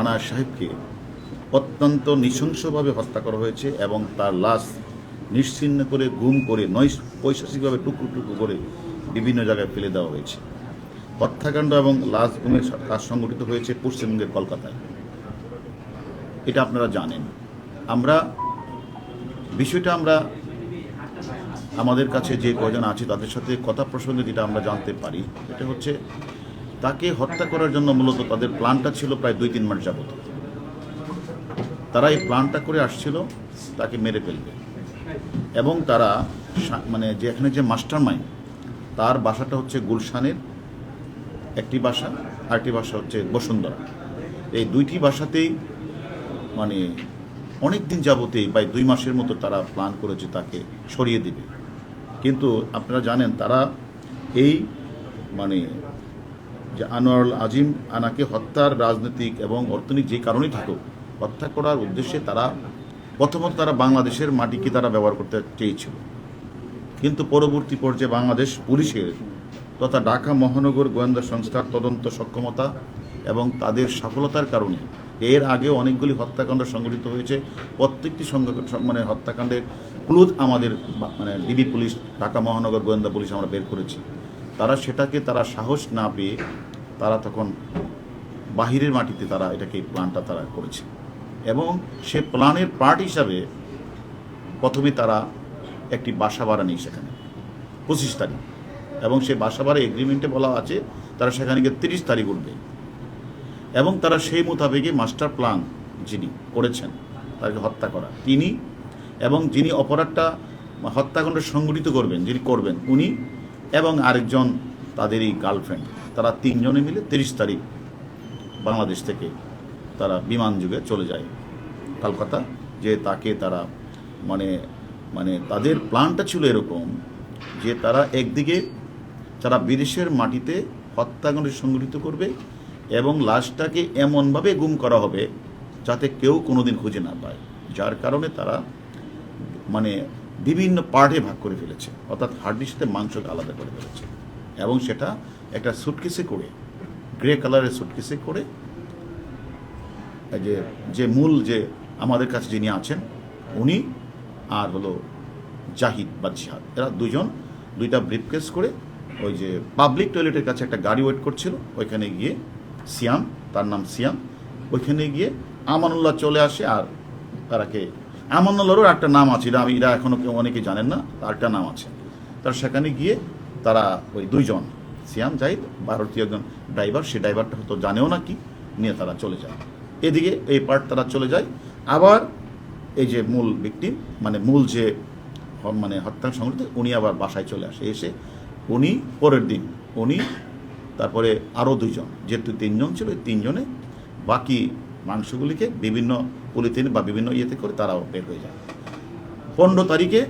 আনার সাহেবকে অত্যন্ত নৃশংসভাবে হত্যা করা হয়েছে এবং তার লাশ নিশ্চিহ্ন করে, গুম করে নয় পৈশাচিকভাবে টুকরো টুকরো করে বিভিন্ন জায়গায় ফেলে দেওয়া হয়েছে। হত্যাকাণ্ড এবং লাশ গুমের কাজ সংগঠিত হয়েছে পশ্চিমবঙ্গের কলকাতায়। এটা আপনারা জানেন। আমরা, বিষয়টা আমরা, আমাদের কাছে যে কজন আছে তাদের সাথে কথা প্রসঙ্গে যেটা আমরা জানতে পারি এটা হচ্ছে তাকে হত্যা করার জন্য মূলত তাদের প্ল্যানটা ছিল প্রায় দুই, তিন মাস যাবত। তারা এই প্ল্যানটা করে আসছিল, তাকে মেরে ফেলবে। এবং তারা মানে যে, এখানে যে মাস্টার মাইন্ড তার বাসাটা হচ্ছে গুলশানের একটি বাসা, আরেকটি বাসা হচ্ছে বসুন্ধরা। এই দুইটি বাসাতেই মানে অনেক দিন যাবতেই, প্রায় দুই মাসের মতো তারা প্ল্যান করেছে তাকে সরিয়ে দেবে। কিন্তু আপনারা জানেন, তারা এই মানে যে আনোয়ারুল আজিম আনাকে হত্যার রাজনৈতিক এবং অর্থনৈতিক যে কারণেই থাকুক, হত্যা করার উদ্দেশ্যে তারা, প্রথমত তারা বাংলাদেশের মাটিকে তারা ব্যবহার করতে চেয়েছিল। কিন্তু পরবর্তী পর্যায়ে বাংলাদেশ পুলিশের তথা ঢাকা মহানগর গোয়েন্দা সংস্থার তদন্ত সক্ষমতা এবং তাদের সফলতার কারণে এর আগে অনেকগুলি হত্যাকাণ্ড সংঘটিত হয়েছে। প্রত্যেকটি মানে হত্যাকাণ্ডের ক্লুজ আমাদের মানে ডিবি পুলিশ, ঢাকা মহানগর গোয়েন্দা পুলিশ আমরা বের করেছি। তারা সেটাকে তারা সাহস না পেয়ে তারা তখন বাহিরের মাটিতে তারা এটাকে প্ল্যানটা তারা করেছে। এবং সে প্ল্যানের পার্ট হিসাবে প্রথমে তারা একটি বাসা ভাড়া নেই সেখানে, পঁচিশ তারিখ। এবং সে বাসা ভাড়া এগ্রিমেন্টে বলা আছে, তারা সেখানে গিয়ে তিরিশ তারিখ উঠবে। এবং তারা সেই মোতাবেকে মাস্টার প্ল্যান যিনি করেছেন, তাকে হত্যা করা। তিনি এবং যিনি অপরাধটা হত্যাকাণ্ড সংগঠিত করবেন, যিনি করবেন, উনি এবং আরেকজন তাদেরই গার্লফ্রেন্ড তারা তিনজনে মিলে তিরিশ তারিখ বাংলাদেশ থেকে তারা বিমান যুগে চলে যায় কলকাতা, যে তাকে তারা মানে মানে তাদের প্ল্যানটা ছিল এরকম যে তারা একদিকে তারা বিদেশের মাটিতে হত্যাকাণ্ড সংগঠিত করবে এবং লাশটাকে এমনভাবে গুম করা হবে যাতে কেউ কোনোদিন খুঁজে না পায়। যার কারণে তারা মানে বিভিন্ন পার্টে ভাগ করে ফেলেছে। অর্থাৎ হাড্ডির সাথে মাংসকে আলাদা করে ফেলেছে। এবং সেটা একটা সুটকেসে করে গ্রে কালারের সুটকেসে করে যে যে মূল যে আমাদের কাছে যিনি আছেন, উনি আর হলো জাহিদ বা জিহাদ। এরা দুজন দুইটা ব্রিফকেস করে ওই যে পাবলিক টয়লেটের কাছে একটা গাড়ি ওয়েট করছিল। ওইখানে গিয়ে সিয়াম, তার নাম সিয়াম, ওইখানে গিয়ে আমানুল্লাহ চলে আসে আর তারাকে আমানুল্লাহরও একটা নাম আছে, এটা আমি এরা এখনও কেউ অনেকে জানেন না তার একটা নাম আছে। তার সেখানে গিয়ে তারা ওই দুইজন, সিয়াম জাহিদ, ভারতীয় একজন ড্রাইভার, সে ড্রাইভারটা হয়তো জানেও না কি, নিয়ে তারা চলে যায়। এদিকে এই পার্ট তারা চলে যায়। আবার এই যে মূল ব্যক্তি মানে মূল যে মানে হত্যা সংগঠিত উনি আবার বাসায় চলে আসে। এসে উনি পরের দিন, উনি তারপরে আরও দুইজন, যেহেতু তিনজন ছিল তিনজনে বাকি মাংসগুলিকে বিভিন্ন পলিথিন বা বিভিন্ন ইয়েতে করে তারাও বের হয়ে যায়। পনেরো তারিখে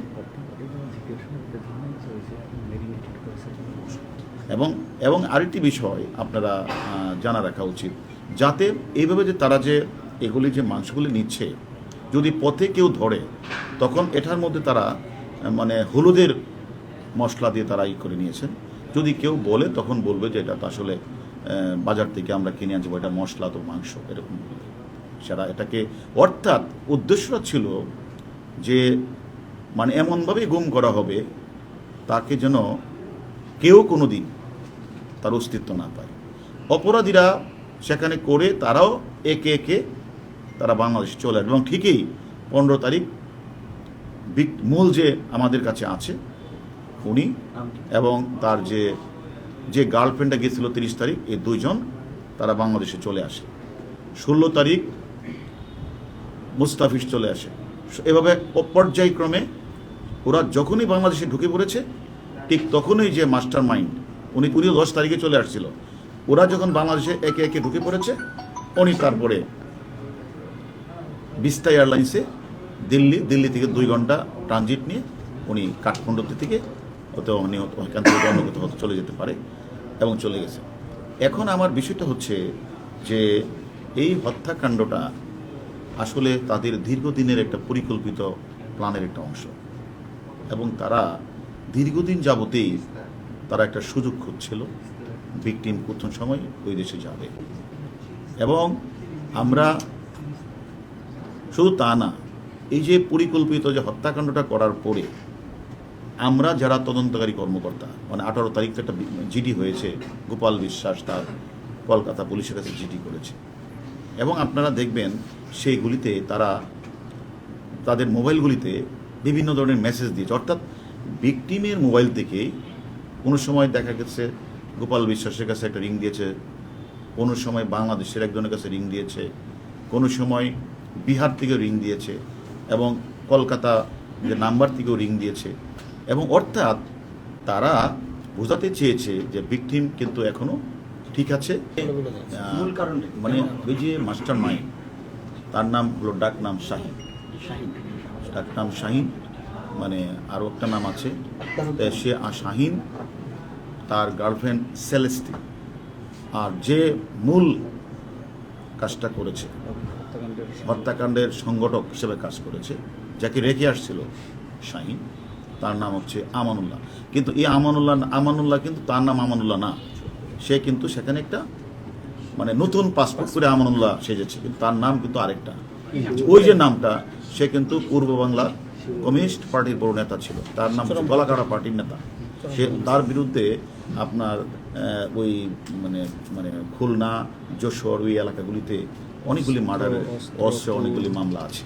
এবং এবং আরেকটি বিষয় আপনারা জানা রাখা উচিত, যাতে এইভাবে যে তারা যে এগুলি যে মাংসগুলি নিচ্ছে, যদি পথে কেউ ধরে, তখন এটার মধ্যে তারা মানে হলুদের মশলা দিয়ে তারা ই করে নিয়েছেন। যদি কেউ বলে, তখন বলবে যে এটা আসলে বাজার থেকে আমরা কিনে আনছি এটা মশলা তো মাংস এরকম। সেটা এটাকে অর্থাৎ উদ্দেশ্যটা ছিল যে মানে এমনভাবে গুম করা হবে তাকে যেন কেউ কোনো দিন তার অস্তিত্ব না পায়। অপরাধীরা সেখানে করে তারাও একে একে তারা বাংলাদেশে চলে আসবে। এবং ঠিকই পনেরো তারিখ মূল যে আমাদের কাছে আছে উনি এবং তার যে যে গার্লফ্রেন্ডটা গিয়েছিল তিরিশ তারিখ, এই দুইজন তারা বাংলাদেশে চলে আসে। ষোলো তারিখ মুস্তাফিজ চলে আসে। এভাবে পর্যায়ক্রমে ওরা যখনই বাংলাদেশে ঢুকে পড়েছে, ঠিক তখনই যে মাস্টার মাইন্ড উনি উনিও দশ তারিখে চলে আসছিল। ওরা যখন বাংলাদেশে একে একে ঢুকে পড়েছে, উনি তারপরে বিস্তা এয়ারলাইন্সে দিল্লি দিল্লি থেকে দুই ঘণ্টা ট্রানজিট নিয়ে উনি কাঠমান্ডু থেকে হয়তো উনি হয়তো ওইখান থেকে অন্য হয়তো চলে যেতে পারে এবং চলে গেছে। এখন আমার বিষয়টা হচ্ছে যে এই হত্যাকাণ্ডটা আসলে তাদের দীর্ঘদিনের একটা পরিকল্পিত প্ল্যানের একটা অংশ এবং তারা দীর্ঘদিন যাবতেই তারা একটা সুযোগ খুঁজছিল ভিকটিম প্রথম সময় ওই দেশে যাবে। এবং আমরা শুধু তা না, এই যে পরিকল্পিত যে হত্যাকাণ্ডটা করার পরে আমরা যারা তদন্তকারী কর্মকর্তা মানে আঠারো তারিখ একটা জিডি হয়েছে, গোপাল বিশ্বাস তার কলকাতা পুলিশের কাছে জিডি করেছে। এবং আপনারা দেখবেন সেইগুলিতে তারা, তাদের মোবাইলগুলিতে বিভিন্ন ধরনের মেসেজ দিয়েছে। অর্থাৎ ভিকটিমের মোবাইল থেকে কোনো সময় দেখা গেছে গোপাল বিশ্বাসের কাছে একটা রিং দিয়েছে, কোনো সময় বাংলাদেশের একজনের কাছে রিং দিয়েছে, কোনো সময় বিহার থেকে রিং দিয়েছে এবং কলকাতা যে নাম্বার থেকেও রিং দিয়েছে। এবং অর্থাৎ তারা বোঝাতে চেয়েছে যে ভিকটিম কিন্তু এখনও ঠিক আছে। মূল কারণ মানে ওই যে মাস্টার মাইন্ড তার নাম হলো ডাক নাম শাহিন। শাহিন। ডাক নাম শাহিন মানে আরও একটা নাম আছে। সে শাহিন তার গার্লফ্রেন্ড সেলেস্টি আর যে মূল কাজটা করেছে হত্যাকাণ্ডের সংগঠক হিসেবে কাজ করেছে যাকে রেখে আসছিল শাহিন তার নাম হচ্ছে আমানুল্লাহ। কিন্তু এই আমানুল্লাহ আমানুল্লাহ কিন্তু তার নাম আমানুল্লাহ না। সে কিন্তু সেখানে একটা মানে নতুন পাসপোর্ট করে আমানুল্লাহ সেজেছে, কিন্তু তার নাম কিন্তু আরেকটা। ওই যে নামটা, সে কিন্তু পূর্ব বাংলার কমিউনিস্ট পার্টির বড় নেতা ছিল। তার নাম গলাকাটা পার্টির নেতা। সে তার বিরুদ্ধে আপনার ওই মানে মানে খুলনা, যশোর, ওই এলাকাগুলিতে অনেকগুলি মার্ডারের অস্ত্র অনেকগুলি মামলা আছে।